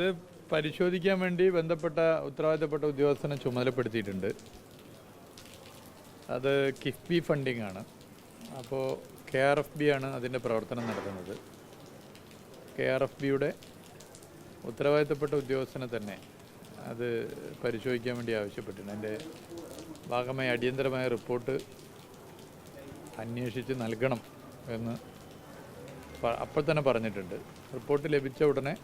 അത് പരിശോധിക്കാൻ വേണ്ടി ബന്ധപ്പെട്ട ഉത്തരവാദിത്തപ്പെട്ട ഉദ്യോഗസ്ഥനെ ചുമതലപ്പെടുത്തിയിട്ടുണ്ട്. അത് കിഫ്ബി ഫണ്ടിംഗ് ആണ്. അപ്പോൾ കെ ആർ എഫ് ബി ആണ് അതിന്റെ പ്രവർത്തനം നടത്തുന്നത്. കെ ആർ എഫ് ബിയുടെ ഉത്തരവാദിത്തപ്പെട്ട ഉദ്യോഗസ്ഥനെ തന്നെ അത് പരിശോധിക്കാൻ വേണ്ടി ആവശ്യപ്പെട്ടിട്ടുണ്ട്. അതിന്റെ ഭാഗമായി അടിയന്തരമായ റിപ്പോർട്ട് അന്വേഷിച്ച് നൽകണം എന്ന് അപ്പോൾ തന്നെ പറഞ്ഞിട്ടുണ്ട്. റിപ്പോർട്ട് ലഭിച്ച ഉടനെ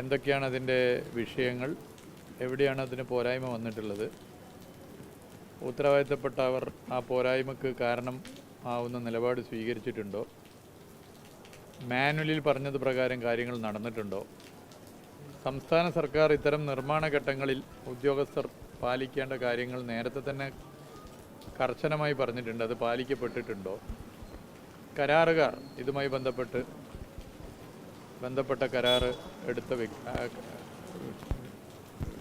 എന്തൊക്കെയാണ് അതിന്റെ വിഷയങ്ങൾ? എവിടെയാണ് അതിന് പോരായ്മ വന്നിട്ടുള്ളത്? ഉത്തരവാദിത്തപ്പെട്ടവർ ആ പോരായ്മക്ക് കാരണം ആവുന്ന നിലപാട് സ്വീകരിച്ചിട്ടുണ്ടോ? മാനുവലിൽ പറഞ്ഞത് പ്രകാരം കാര്യങ്ങൾ നടന്നിട്ടുണ്ടോ? സംസ്ഥാന സർക്കാർ ഇത്തരം നിർമ്മാണ ഘട്ടങ്ങളിൽ ഉദ്യോഗസ്ഥർ പാലിക്കേണ്ട കാര്യങ്ങൾ നേരത്തെ തന്നെ കർശനമായി പറഞ്ഞിട്ടുണ്ട്. അത് പാലിക്കപ്പെട്ടിട്ടുണ്ടോ? കരാറുകാർ ഇതുമായി ബന്ധപ്പെട്ട് ബന്ധപ്പെട്ട കരാർ എടുത്ത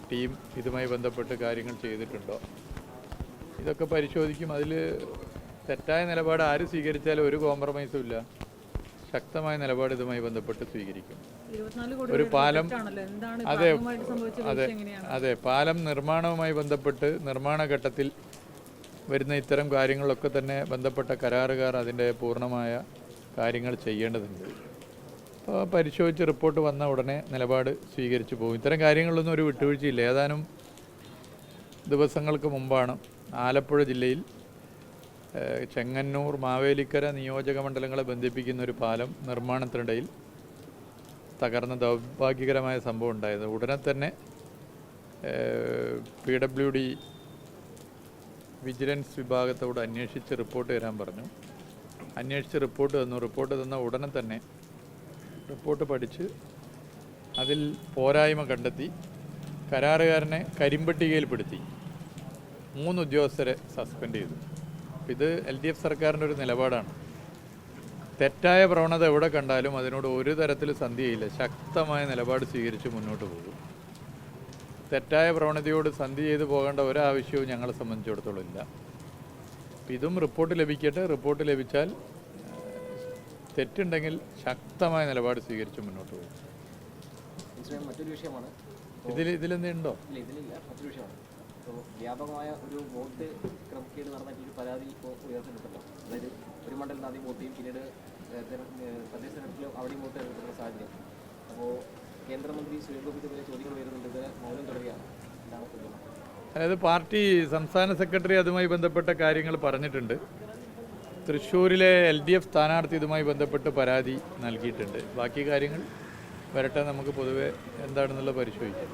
ടീം ഇതുമായി ബന്ധപ്പെട്ട് കാര്യങ്ങൾ ചെയ്തിട്ടുണ്ടോ? ഇതൊക്കെ പരിശോധിക്കും. അതിൽ തെറ്റായ നിലപാട് ആര് സ്വീകരിച്ചാലും ഒരു കോംപ്രമൈസും ഇല്ല. ശക്തമായ നിലപാട് ഇതുമായി ബന്ധപ്പെട്ട് സ്വീകരിക്കും. ഒരു പാലം അതെ അതെ അതെ. പാലം നിർമ്മാണവുമായി ബന്ധപ്പെട്ട് നിർമ്മാണ ഘട്ടത്തിൽ വരുന്ന ഇത്തരം കാര്യങ്ങളൊക്കെ തന്നെ ബന്ധപ്പെട്ട കരാറുകാർ അതിന്റെ പൂർണമായ കാര്യങ്ങൾ ചെയ്യേണ്ടതുണ്ട്. പരിശോധിച്ച് റിപ്പോർട്ട് വന്ന ഉടനെ നിലപാട് സ്വീകരിച്ചു പോകും. ഇത്തരം കാര്യങ്ങളിലൊന്നും ഒരു വിട്ടുവീഴ്ചയില്ല. ഏതാനും ദിവസങ്ങൾക്ക് മുമ്പാണ് ആലപ്പുഴ ജില്ലയിൽ ചെങ്ങന്നൂർ മാവേലിക്കര നിയോജക മണ്ഡലങ്ങളെ ബന്ധിപ്പിക്കുന്ന ഒരു പാലം നിർമ്മാണത്തിനിടയിൽ തകർന്ന ദൗർഭാഗ്യകരമായ സംഭവം ഉണ്ടായത്. ഉടനെ തന്നെ പി ഡബ്ല്യു ഡി വിജിലൻസ് വിഭാഗത്തോട് അന്വേഷിച്ച് റിപ്പോർട്ട് തരാൻ പറഞ്ഞു. അന്വേഷിച്ച് റിപ്പോർട്ട് തന്നു. റിപ്പോർട്ട് തന്ന ഉടനെ തന്നെ റിപ്പോർട്ട് പഠിച്ച് അതിൽ പോരായ്മ കണ്ടെത്തി കരാറുകാരനെ കരിമ്പട്ടികയിൽപ്പെടുത്തി. മൂന്ന് ഉദ്യോഗസ്ഥരെ സസ്പെൻഡ് ചെയ്തു. ഇത് എൽ ഡി എഫ് സർക്കാരിന്റെ ഒരു നിലപാടാണ്. തെറ്റായ പ്രവണത എവിടെ കണ്ടാലും അതിനോട് ഒരു തരത്തിൽ സന്ധിയില്ല ശക്തമായ നിലപാട് സ്വീകരിച്ച് മുന്നോട്ട് പോകും. തെറ്റായ പ്രവണതയോട് സന്ധി ചെയ്ത് പോകേണ്ട ഒരാവശ്യവും ഞങ്ങളെ സംബന്ധിച്ചിടത്തോളം ഇല്ല. ഇതും റിപ്പോർട്ട് ലഭിക്കട്ടെ. റിപ്പോർട്ട് ലഭിച്ചാൽ തെറ്റുണ്ടെങ്കിൽ ശക്തമായ നിലപാട് സ്വീകരിച്ച് മുന്നോട്ട് പോകും. മറ്റൊരു വിഷയമാണ്. ഇതിൽ ഇതിലെന്തുണ്ടോ? ഇല്ല ഇതിലില്ല. മറ്റൊരു വിഷയമാണ്. ഇപ്പോൾ വ്യാപകമായ ഒരു വോട്ട് ക്രമക്കേട് നടന്നിട്ടൊരു പരാതി ഇപ്പോൾ ഉയർന്നിട്ടുണ്ടല്ലോ. അതായത് ഒരു മണ്ഡലത്തിൽ ആദ്യം വോട്ട് ചെയ്യും പിന്നീട് തദ്ദേശ തെരഞ്ഞെടുപ്പിലും അവിടെയും വോട്ട് കിട്ടുന്ന സാഹചര്യം. അപ്പോൾ കേന്ദ്രമന്ത്രി സുരേഷ് ഗോപിക്കെതിരെ ചോദ്യങ്ങൾ വരുന്നുണ്ട് ഇത് മൗനം തുടരുകയാണ്. അതായത് പാർട്ടി സംസ്ഥാന സെക്രട്ടറി അതുമായി ബന്ധപ്പെട്ട കാര്യങ്ങൾ പറഞ്ഞിട്ടുണ്ട്. തൃശ്ശൂരിലെ എൽ ഡി എഫ് സ്ഥാനാർത്ഥി ഇതുമായി ബന്ധപ്പെട്ട് പരാതി നൽകിയിട്ടുണ്ട്. ബാക്കി കാര്യങ്ങൾ വരട്ടെ നമുക്ക് പൊതുവെ എന്താണെന്നുള്ള പരിശോധിക്കാം.